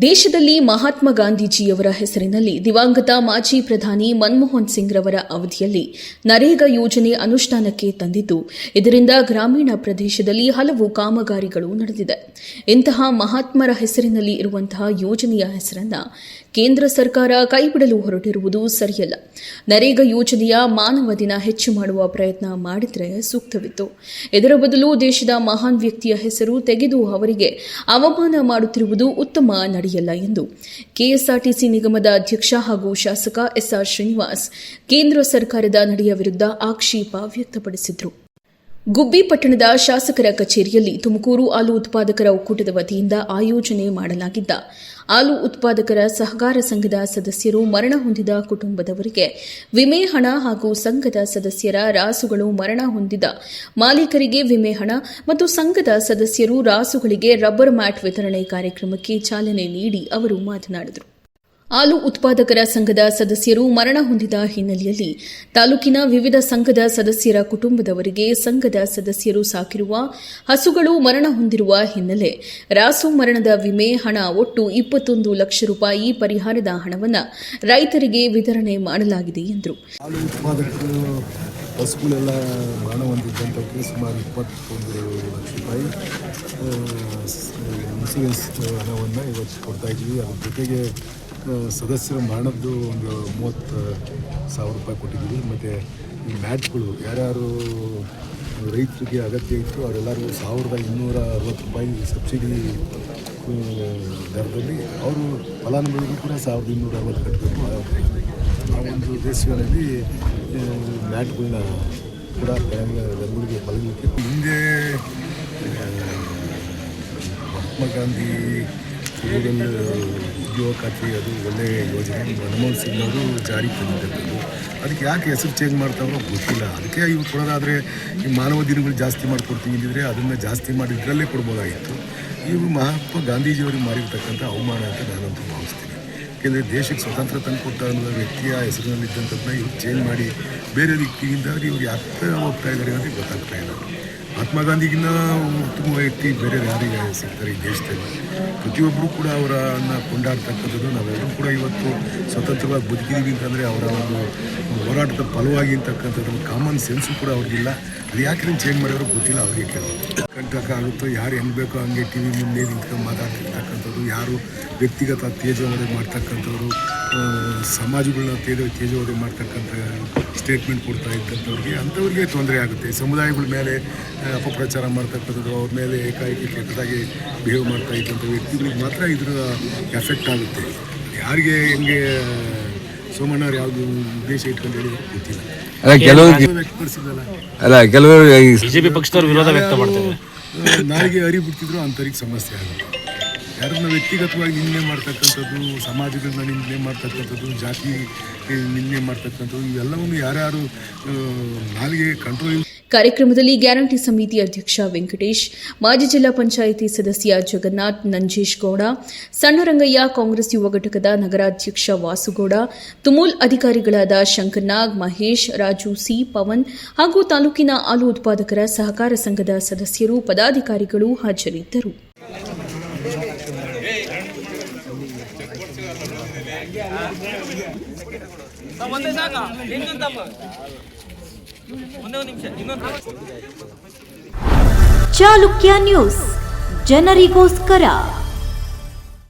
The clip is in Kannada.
ದೇಶದಲ್ಲಿ ಮಹಾತ್ಮ ಗಾಂಧೀಜಿಯವರ ಹೆಸರಿನಲ್ಲಿ ದಿವಂಗತ ಮಾಜಿ ಪ್ರಧಾನಿ ಮನಮೋಹನ್ ಸಿಂಗ್ ರವರ ಅವಧಿಯಲ್ಲಿ ನರೇಗಾ ಯೋಜನೆ ಅನುಷ್ಠಾನಕ್ಕೆ ತಂದಿದ್ದು, ಇದರಿಂದ ಗ್ರಾಮೀಣ ಪ್ರದೇಶದಲ್ಲಿ ಹಲವು ಕಾಮಗಾರಿಗಳು ನಡೆದಿದೆ. ಇಂತಹ ಮಹಾತ್ಮರ ಹೆಸರಿನಲ್ಲಿ ಇರುವಂತಹ ಯೋಜನೆಯ ಹೆಸರನ್ನ ಕೇಂದ್ರ ಸರ್ಕಾರ ಕೈಬಿಡಲು ಹೊರಟಿರುವುದು ಸರಿಯಲ್ಲ. ನರೇಗಾ ಯೋಜನೆಯ ಮಾನವ ದಿನ ಹೆಚ್ಚು ಮಾಡುವ ಪ್ರಯತ್ನ ಮಾಡಿದರೆ ಸೂಕ್ತವಿತ್ತು. ಇದರ ಬದಲು ದೇಶದ ಮಹಾನ್ ವ್ಯಕ್ತಿಯ ಹೆಸರು ತೆಗೆದು ಅವರಿಗೆ ಅವಮಾನ ಮಾಡುತ್ತಿರುವುದು ಉತ್ತಮ ನಡೆಯಲ್ಲ ಎಂದು ಕೆಎಸ್ಆರ್ಟಿಸಿ ನಿಗಮದ ಅಧ್ಯಕ್ಷ ಹಾಗೂ ಶಾಸಕ ಎಸ್ಆರ್ ಶ್ರೀನಿವಾಸ್ ಕೇಂದ್ರ ಸರ್ಕಾರದ ನಡೆಯ ವಿರುದ್ಧ ಆಕ್ಷೇಪ ವ್ಯಕ್ತಪಡಿಸಿದರು. ಗುಬ್ಬಿ ಪಟ್ಟಣದ ಶಾಸಕರ ಕಚೇರಿಯಲ್ಲಿ ತುಮಕೂರು ಹಾಲು ಉತ್ಪಾದಕರ ಒಕ್ಕೂಟದ ವತಿಯಿಂದ ಆಯೋಜನೆ ಮಾಡಲಾಗಿದ್ದ ಹಾಲು ಉತ್ಪಾದಕರ ಸಹಕಾರ ಸಂಘದ ಸದಸ್ಯರು ಮರಣ ಹೊಂದಿದ ಕುಟುಂಬದವರಿಗೆ ವಿಮೆ ಹಣ ಹಾಗೂ ಸಂಘದ ಸದಸ್ಯರ ರಾಸುಗಳು ಮರಣ ಹೊಂದಿದ ಮಾಲೀಕರಿಗೆ ವಿಮೆ ಹಣ ಮತ್ತು ಸಂಘದ ಸದಸ್ಯರು ರಾಸುಗಳಿಗೆ ರಬ್ಬರ್ ಮ್ಯಾಟ್ ವಿತರಣೆ ಕಾರ್ಯಕ್ರಮಕ್ಕೆ ಚಾಲನೆ ನೀಡಿ ಅವರು ಮಾತನಾಡಿದರು. ಹಾಲು ಉತ್ಪಾದಕರ ಸಂಘದ ಸದಸ್ಯರು ಮರಣ ಹೊಂದಿದ ಹಿನ್ನೆಲೆಯಲ್ಲಿ ತಾಲೂಕಿನ ವಿವಿಧ ಸಂಘದ ಸದಸ್ಯರ ಕುಟುಂಬದವರಿಗೆ ಸಂಘದ ಸದಸ್ಯರು ಸಾಕಿರುವ ಹಸುಗಳು ಮರಣ ಹೊಂದಿರುವ ಹಿನ್ನೆಲೆ ರಾಸು ಮರಣದ ವಿಮೆ ಹಣ ಒಟ್ಟು ಇಪ್ಪತ್ತೊಂದು ಲಕ್ಷ ರೂಪಾಯಿ ಪರಿಹಾರದ ಹಣವನ್ನು ರೈತರಿಗೆ ವಿತರಣೆ ಮಾಡಲಾಗಿದೆ ಎಂದರು. ಹಸುಗಳೆಲ್ಲ ಮರಣ ಹೊಂದಿದ್ದಂಥವ್ರಿಗೆ ಸುಮಾರು ಇಪ್ಪತ್ತೊಂದು ಲಕ್ಷ ರೂಪಾಯಿ ಇನ್ಸೂರೆನ್ಸ್ ಹಣವನ್ನು ಇವತ್ತು ಕೊಡ್ತಾ ಅದ್ರ ಜೊತೆಗೆ ಸದಸ್ಯರ ಮರಣದ್ದು ಒಂದು ಮೂವತ್ತು ಸಾವಿರ ರೂಪಾಯಿ ಕೊಟ್ಟಿದ್ದೀವಿ. ಮತ್ತು ಈ ಮ್ಯಾಟ್ಗಳು ಯಾರ್ಯಾರು ರೈತರಿಗೆ ಅಗತ್ಯ ಇತ್ತು, ಅವರೆಲ್ಲರೂ ಸಾವಿರದ ಇನ್ನೂರ ಅರವತ್ತು ರೂಪಾಯಿ ಸಬ್ಸಿಡಿ ದರದಲ್ಲಿ ಅವರು ಫಲಾನುಭವಿಗೂ ಕೂಡ ಸಾವಿರದ ಇನ್ನೂರ ಅರವತ್ತು ಕಟ್ಟಬೇಕು ಆ ಒಂದು ದೇಶಗಳಲ್ಲಿ ಮ್ಯಾಟ್ಗಳನ್ನ ಕೂಡ ಜನಗಳಿಗೆ ಬಲಗಲಿಕ್ಕೆ ಹಿಂದೆ ಮಹಾತ್ಮ ಗಾಂಧಿ ರೂರಲ್ ಉದ್ಯೋಗ ಖಾತ್ರಿ ಅದು ಒಳ್ಳೆಯ ಯೋಜನೆ. ಮನಮೋಹನ್ ಸಿಂಗ್ ಅವರು ಜಾರಿಗೆ ತಂದಿದ್ದದ್ದು. ಅದಕ್ಕೆ ಯಾಕೆ ಹೆಸರು ಚೇಂಜ್ ಮಾಡ್ತಾವ್ರೋ ಗೊತ್ತಿಲ್ಲ. ಅದಕ್ಕೆ ಇವ್ರು ಕೊಡೋದಾದರೆ ಈ ಮಾನವ ದಿನಗಳು ಜಾಸ್ತಿ ಮಾಡಿಕೊಡ್ತೀವಿ ಅಂದಿದ್ರೆ ಅದನ್ನು ಜಾಸ್ತಿ ಮಾಡಿ ಇದರಲ್ಲೇ ಕೊಡ್ಬೋದಾಗಿತ್ತು. ಇವರು ಮಹಾತ್ಮ ಗಾಂಧೀಜಿಯವರಿಗೆ ಮಾಡಿರ್ತಕ್ಕಂಥ ಅವಮಾನ ಅಂತ ನಾನಂತೂ ಭಾವಿಸ್ತೀನಿ. ಯಾಕೆಂದರೆ ದೇಶಕ್ಕೆ ಸ್ವತಂತ್ರ ತಂದುಕೊಟ್ಟ ಅನ್ನೋ ವ್ಯಕ್ತಿಯ ಹೆಸರಿನಲ್ಲಿದ್ದಂಥದ್ದನ್ನ ಇವ್ರು ಚೇಂಜ್ ಮಾಡಿ ಬೇರೆ ವ್ಯಕ್ತಿಯಿಂದ ಇವ್ರು ಯಾಕೆ ಹೋಗ್ತಾ ಇದ್ದಾರೆ ಅಂತ ಗೊತ್ತಾಗ್ತಾ ಇಲ್ಲ. ಮಹಾತ್ಮ ಗಾಂಧಿಗಿನ್ನ ಉತ್ತಮ ವ್ಯಕ್ತಿ ಬೇರೆ ಯಾರಿಗೆ ಸಿಗ್ತಾರೆ ಈ ದೇಶದಲ್ಲಿ. ಪ್ರತಿಯೊಬ್ಬರು ಕೂಡ ಅವರನ್ನು ಕೊಂಡಾಡ್ತಕ್ಕಂಥದ್ದು ನಾವೆಲ್ಲರೂ ಕೂಡ ಇವತ್ತು ಸ್ವತಂತ್ರವಾಗಿ ಬದುಕಿದ್ದೀವಿ ಅಂತಂದರೆ ಅವರ ಒಂದು ಹೋರಾಟದ ಫಲವಾಗಿ ಅಂತಕ್ಕಂಥದ್ದು ಕಾಮನ್ ಸೆನ್ಸು ಕೂಡ ಅವ್ರಿಗಿಲ್ಲ. ಅದು ಯಾಕೆ ಚೇಂಜ್ ಮಾಡೋರು ಗೊತ್ತಿಲ್ಲ ಅವ್ರಿಗೆ ಕೇಳೋದು. ಕಂಟಕ ಆಗುತ್ತೋ ಯಾರು ಹೆಂಗೆ ಬೇಕೋ ಹಂಗೆ ಟಿ ವಿ ಮುಂದೆ ನಿಂತ್ಕೊಂಡು ಮಾತಾಡ್ತಿರ್ತಕ್ಕಂಥವ್ರು ಯಾರು ವ್ಯಕ್ತಿಗತ ತೇಜೋವಧೆ ಮಾಡ್ತಕ್ಕಂಥವ್ರು ಸಮಾಜಗಳನ್ನ ತೇಜ ತೇಜೋವಧೆ ಮಾಡ್ತಕ್ಕಂಥ ಸ್ಟೇಟ್ಮೆಂಟ್ ಕೊಡ್ತಾ ಇದ್ದಂಥವ್ರಿಗೆ ಅಂಥವ್ರಿಗೆ ತೊಂದರೆ ಆಗುತ್ತೆ. ಸಮುದಾಯಗಳ ಮೇಲೆ ಅಪಪ್ರಚಾರ ಮಾಡ್ತಕ್ಕಂಥದ್ದು ಅವ್ರ ಮೇಲೆ ಏಕಾಏಕಿ ಕೆಟ್ಟದಾಗಿ ಬಿಹೇವ್ ಮಾಡ್ತಾ ಇದ್ದಂಥ ವ್ಯಕ್ತಿಗಳಿಗೆ ಮಾತ್ರ ಇದರ ಎಫೆಕ್ಟ್ ಆಗುತ್ತೆ. ಯಾರಿಗೆ ಹೆಂಗೆ ಸೋಮಣ್ಣವ್ರು ಯಾವುದು ಉದ್ದೇಶ ಇಟ್ಕೊಂಡು ಹೇಳಿ ಗೊತ್ತಿಲ್ಲ. ವ್ಯಕ್ತಪಡಿಸಿದಲ್ಲ ಅಲ್ಲ ಕೆಲವರು ಈ ಬಿಜೆಪಿ ಪಕ್ಷದವರು ವಿರೋಧ ವ್ಯಕ್ತಪಡ್ತಾರೆ. ನಾಲಿಗೆ ಹರಿಬಿಡ್ತಿದ್ರು ಅಂಥವ್ರಿಗೆ ಸಮಸ್ಯೆ ಆಗುತ್ತೆ ಯಾರನ್ನ ವ್ಯಕ್ತಿಗತವಾಗಿ ನಿಂದನೆ ಮಾಡ್ತಕ್ಕಂಥದ್ದು ಸಮಾಜಗಳನ್ನ ನಿಂದನೆ ಮಾಡ್ತಕ್ಕಂಥದ್ದು ಜಾತಿ ನಿಂದನೆ ಮಾಡ್ತಕ್ಕಂಥದ್ದು ಇವೆಲ್ಲವನ್ನು ಯಾರ್ಯಾರು ನಾಲಿಗೆ ಕಂಟ್ರೋಲ್ ಕಾರ್ಯಕ್ರಮದಲ್ಲಿ ಗ್ಯಾರಂಟಿ ಸಮಿತಿ ಅಧ್ಯಕ್ಷ ವೆಂಕಟೇಶ್, ಮಾಜಿ ಜಿಲ್ಲಾ ಪಂಚಾಯಿತಿ ಸದಸ್ಯ ಜಗನ್ನಾಥ್ ನಂಜೇಶ್ ಗೌಡ ಸಣ್ಣರಂಗಯ್ಯ ಕಾಂಗ್ರೆಸ್ ಯುವ ಘಟಕದ ನಗರಾಧ್ಯಕ್ಷ ವಾಸುಗೌಡ, ತುಮೂಲ್ ಅಧಿಕಾರಿಗಳಾದ ಶಂಕರ್ನಾಗ್ ಮಹೇಶ್, ರಾಜು ಸಿ, ಪವನ್ ಹಾಗೂ ತಾಲೂಕಿನ ಹಾಲು ಉತ್ಪಾದಕರ ಸಹಕಾರ ಸಂಘದ ಸದಸ್ಯರು, ಪದಾಧಿಕಾರಿಗಳು ಹಾಜರಿದ್ದರು. ಒಂದೇ ಸಾಕ. ಚಾಲುಕ್ಯ ನ್ಯೂಸ್ ಜನರಿಗೋಸ್ಕರ